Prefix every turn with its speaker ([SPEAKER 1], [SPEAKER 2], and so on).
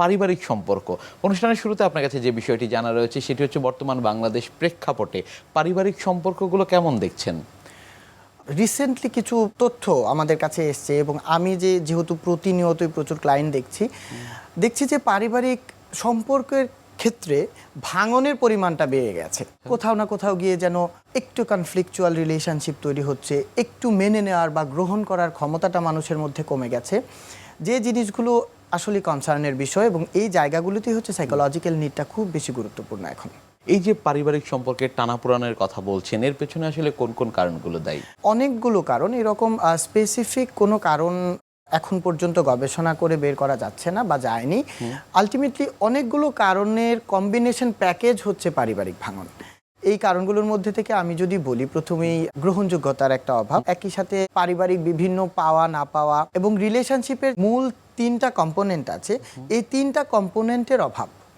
[SPEAKER 1] পারিবারিক সম্পর্ক। অনুষ্ঠানের শুরুতে আপনার কাছে যে বিষয়টি জানা রয়েছে, সেটি হচ্ছে বর্তমান বাংলাদেশ প্রেক্ষাপটে পারিবারিক সম্পর্কগুলো কেমন দেখছেন?
[SPEAKER 2] রিসেন্টলি কিছু তথ্য আমাদের কাছে এসছে এবং আমি যে যেহেতু প্রতিনিয়তই প্রচুর ক্লায়েন্ট দেখছি দেখছি যে পারিবারিক সম্পর্কের ক্ষেত্রে ভাঙনের পরিমাণটা বেড়ে গেছে। কোথাও না কোথাও গিয়ে যেন একটু কনফ্লিকচুয়াল রিলেশনশিপ তৈরি হচ্ছে, একটু মেনে নেওয়ার বা গ্রহণ করার ক্ষমতাটা মানুষের মধ্যে কমে গেছে। যে জিনিসগুলো আসলে কনসার্নের বিষয় এবং এই জায়গাগুলোতেই হচ্ছে সাইকোলজিক্যাল নিডটা খুব বেশি গুরুত্বপূর্ণ এখন।
[SPEAKER 1] এই যে পারিবারিক সম্পর্কের টানাপোড়ানের কথা বলছেন এর পেছনে আসলে কোন কোন কারণগুলো দায়ী?
[SPEAKER 2] অনেকগুলো কারণ এরকম স্পেসিফিক কোনো কারণ এখন পর্যন্ত গবেষণা করে বের করা যাচ্ছে না বা যায়নি। আলটিমেটলি অনেকগুলো কারণের কম্বিনেশন প্যাকেজ হচ্ছে পারিবারিক ভাঙন। এই কারণগুলোর মধ্যে থেকে আমি যদি বলি, প্রথমেই গ্রহণযোগ্যতার একটা অভাব। একই সাথে পারিবারিক বিভিন্ন পাওয়া, না পাওয়া এবং রিলেশনশিপের মূল তিনটা কম্পোনেন্ট আছে। এই তিনটা কম্পোনেন্টের অভাব।